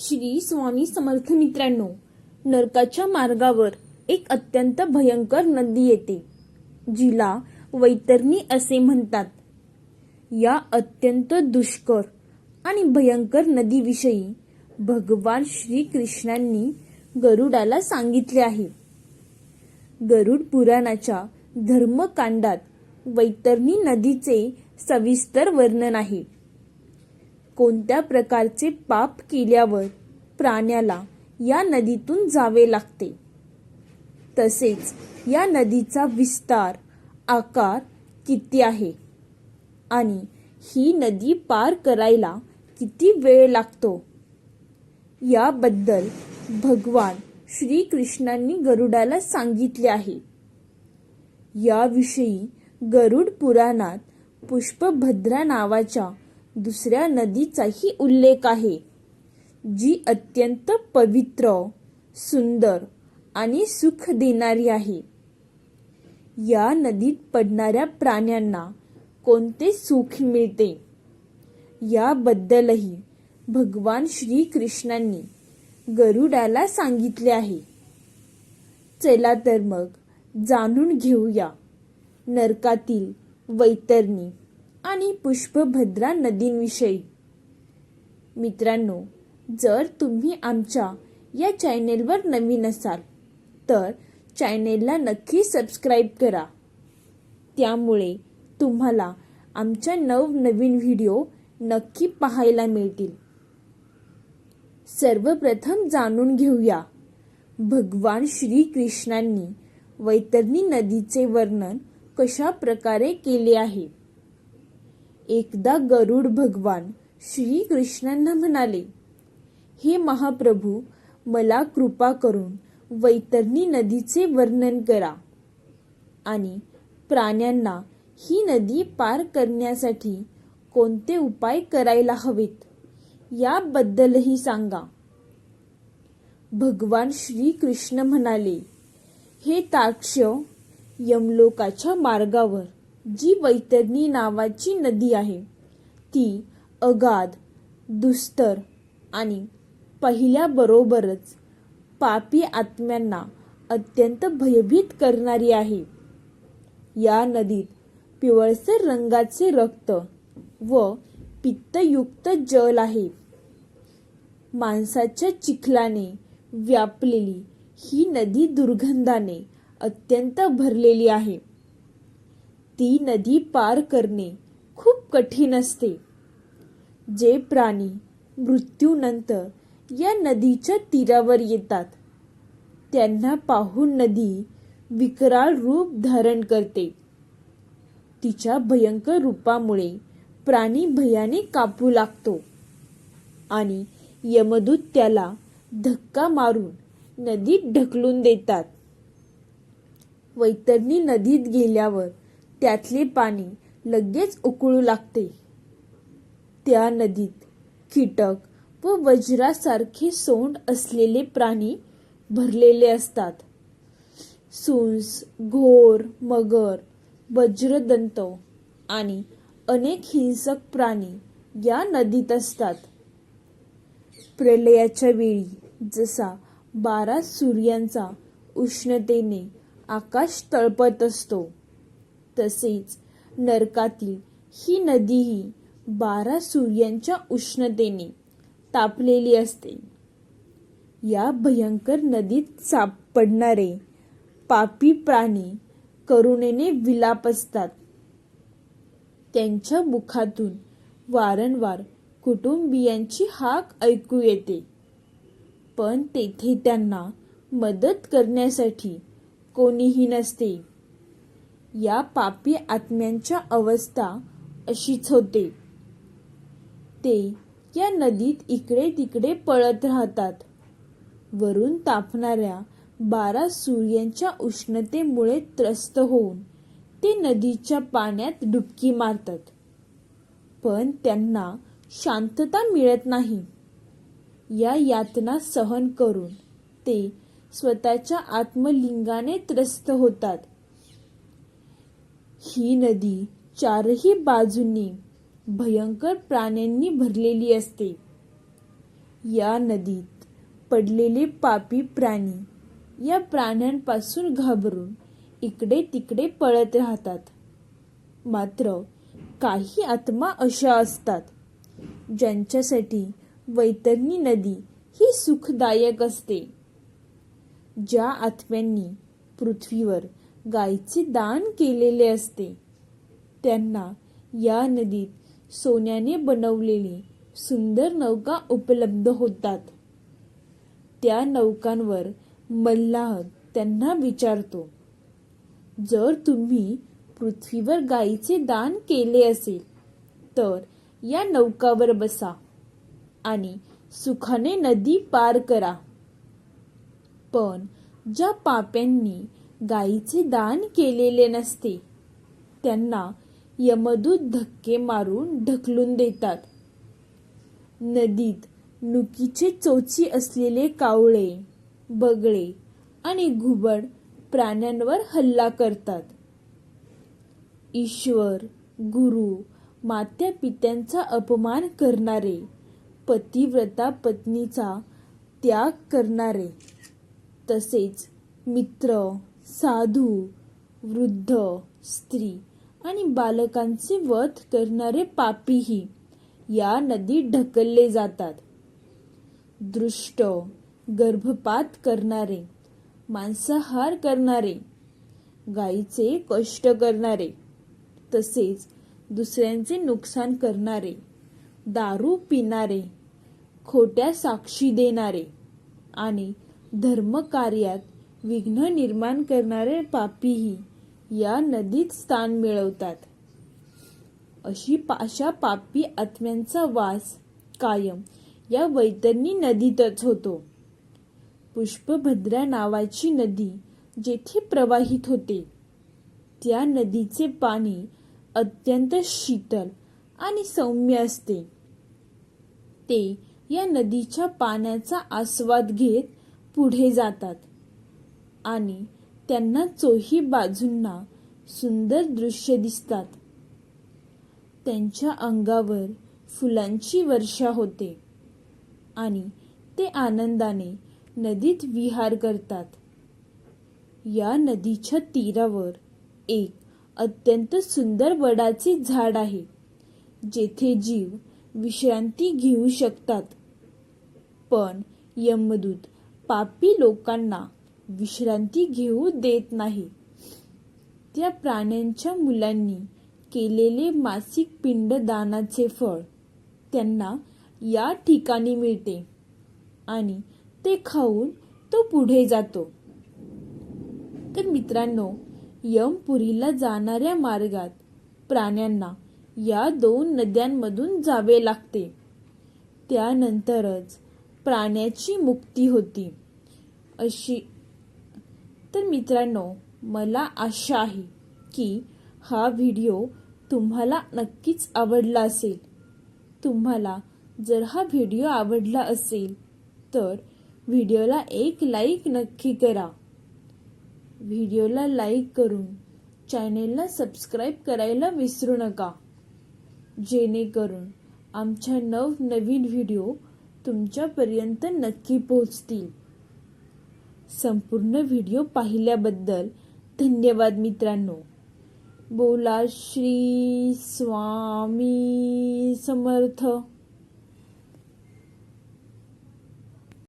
श्री स्वामी समर्थ मित्रांनो नरकाच्या मार्गावर एक अत्यंत भयंकर नदी येते जिला वैतरणी असे म्हणतात. या अत्यंत दुष्कर आणि भयंकर नदीविषयी भगवान श्री कृष्णांनी गरुडाला सांगितले आहे. गरुड पुराणाच्या धर्मकांडात वैतरणी नदीचे सविस्तर वर्णन आहे. कोणत्या प्रकारचे पाप केल्यावर प्राण्याला या नदीतून जावे लागते? तसेच या नदीचा विस्तार आकार किती आहे? आणि ही नदी पार करायला किती वेळ लागतो? याबद्दल भगवान श्रीकृष्णांनी गरुडाला सांगितले आहे. याविषयी गरुड पुराणात पुष्पभद्रा नावाच्या दुसऱ्या नदीचाही उल्लेख आहे जी अत्यंत पवित्र सुंदर आणि सुख देणारी आहे. या नदीत पडणाऱ्या प्राण्यांना कोणते सुख मिळते? याबद्दलही भगवान श्रीकृष्णांनी गरुडाला सांगितले आहे. चला तर मग जाणून घेऊया नरकातील वैतरणी. आणि पुष्पभद्रा नदींविषयी. मित्रांनो जर तुम्ही आमच्या या चॅनेलवर नवीन असाल तर चॅनेलला नक्की सबस्क्राईब करा. त्यामुळे तुम्हाला आमच्या नवनवीन व्हिडिओ नक्की पाहायला मिळतील. सर्वप्रथम जाणून घेऊया. भगवान श्रीकृष्णांनी वैतरणी नदीचे वर्णन कशा प्रकारे केले आहे? एकदा गरुड भगवान श्रीकृष्णांना म्हणाले हे महाप्रभू मला कृपा करून वैतरणी नदीचे वर्णन करा आणि प्राण्यांना ही नदी पार करण्यासाठी कोणते उपाय करायला हवेत याबद्दलही सांगा. भगवान श्रीकृष्ण म्हणाले हे ताक्ष यमलोकाच्या मार्गावर जी वैतरणी नावाची नदी आहे. ती अगाध दुस्तर आणि पहिल्याबरोबरच पापी आत्म्यांना अत्यंत भयभीत करणारी आहे. या नदीत पिवळसर रंगाचे रक्त व पित्तयुक्त जल आहे. माणसाच्या चिखलाने व्यापलेली ही नदी दुर्गंधाने अत्यंत भरलेली आहे. ती नदी पार करणे खूप कठीण असते. जे प्राणी मृत्यूनंतर या नदीच्या तीरावर येतात त्यांना पाहून नदी विकराळ रूप धारण करते. तिच्या भयंकर रूपामुळे प्राणी भयाने कापू लागतो आणि यमदूत त्याला धक्का मारून नदीत ढकलून देतात. वैतरणी नदीत गेल्यावर त्यातले पाणी लगेच उकळू लागते. त्या नदीत कीटक व वज्रासारखे सोंड असलेले प्राणी भरलेले असतात. सुंस घोर मगर वज्रदंत आणि अनेक हिंसक प्राणी या नदीत असतात. प्रलयाच्या वेळी जसा बारा सूर्यांचा उष्णतेने आकाश तळपत असतो तसेच नरकातील ही नदीही बारा सूर्यांच्या उष्णतेने तापलेली असते. या भयंकर नदीत सापडणारे पापी प्राणी करुणेने विलाप असतात. त्यांच्या मुखातून वारंवार कुटुंबियांची हाक ऐकू येते. पण तेथे त्यांना मदत करण्यासाठी कोणीही नसते. या पापी आत्म्यांच्या अवस्था अशीच होते. ते या नदीत इकडे तिकडे पळत राहतात. वरून तापणाऱ्या बारा सूर्यांच्या उष्णतेमुळे त्रस्त होऊन ते नदीच्या पाण्यात डुबकी मारतात. पण त्यांना शांतता मिळत नाही. या यातना सहन करून ते स्वतःच्या आत्मलिंगाने त्रस्त होतात. ही नदी चारही बाजूंनी भयंकर प्राण्यांनी भरलेली असते. या नदीत पडलेले पापी प्राणी या प्राण्यांपासून घाबरून इकडे तिकडे पळत राहतात. मात्र काही आत्मा अशा असतात ज्यांच्यासाठी वैतरणी नदी ही सुखदायक असते. ज्या आत्म्यांनी पृथ्वीवर गायीचे दान केलेले असते. त्यांना या नदीत सोन्याने बनवलेली सुंदर नौका उपलब्ध होतात. त्या नौकांवर मल्लाह त्यांना विचारतो जर तुम्ही पृथ्वीवर गायीचे दान केले असेल तर या नौकावर बसा आणि सुखाने नदी पार करा. पण ज्या पाप्यांनी गायीचे दान केलेले नसते. त्यांना यमदूत धक्के मारून ढकलून देतात. नदीत नुकीचे चोची असलेले कावळे बगळे आणि घुबड प्राण्यांवर हल्ला करतात. ईश्वर गुरु मात्या पित्यांचा अपमान करणारे पतिव्रता पत्नीचा त्याग करणारे तसेच मित्र साधू वृद्ध स्त्री आणि बालकांचे वध करणारे पापीही या नदीत ढकलले जातात. दृष्ट गर्भपात करणारे मांसाहार करणारे गायीचे कष्ट करणारे तसेच दुसऱ्यांचे नुकसान करणारे दारू पिणारे खोट्या साक्षी देणारे आणि धर्मकार्यात विघ्न निर्माण करणारे पापीही या नदीत स्थान मिळवतात. अशी पा अशा पापी आत्म्यांचा वास कायम या वैतरणी नदीतच होतो. पुष्पभद्रा नावाची नदी जेथे प्रवाहित होते त्या नदीचे पाणी अत्यंत शीतल आणि सौम्य असते. ते या नदीच्या पाण्याचा आस्वाद घेत पुढे जातात. आणि त्यांना चोही बाजूंना सुंदर दृश्य दिसतात. त्यांच्या अंगावर फुलांची वर्षा होते आणि ते आनंदाने नदीत विहार करतात. या नदीच्या तीरावर एक अत्यंत सुंदर वडाचे झाड आहे जेथे जीव विश्रांती घेऊ शकतात. पण यमदूत पापी लोकांना विश्रांती घेऊ देत नाही. त्या प्राण्यांच्या मुलांनी केलेले मासिक पिंडदानाचे फळ त्यांना या ठिकाणी मिळते आणि ते खाऊन तो पुढे जातो. तर मित्रांनो यमपुरीला जाणाऱ्या मार्गात प्राण्यांना या दोन नद्यांमधून जावे लागते. त्यानंतरच प्राण्याची मुक्ती होती. अशी तर मित्रांनो मला आशा आहे की हा व्हिडिओ तुम्हाला नक्कीच आवडला असेल. तुम्हाला जर हा व्हिडिओ आवडला असेल तर व्हिडिओला एक लाईक नक्की करा. व्हिडिओला लाईक करून चॅनेलला सबस्क्राईब करायला विसरू नका. जेणेकरून आमच्या नवनवीन व्हिडिओ तुमच्यापर्यंत नक्की पोहोचतील. संपूर्ण व्हिडिओ पाहिल्याबद्दल धन्यवाद मित्रांनो. बोला श्री स्वामी समर्थ.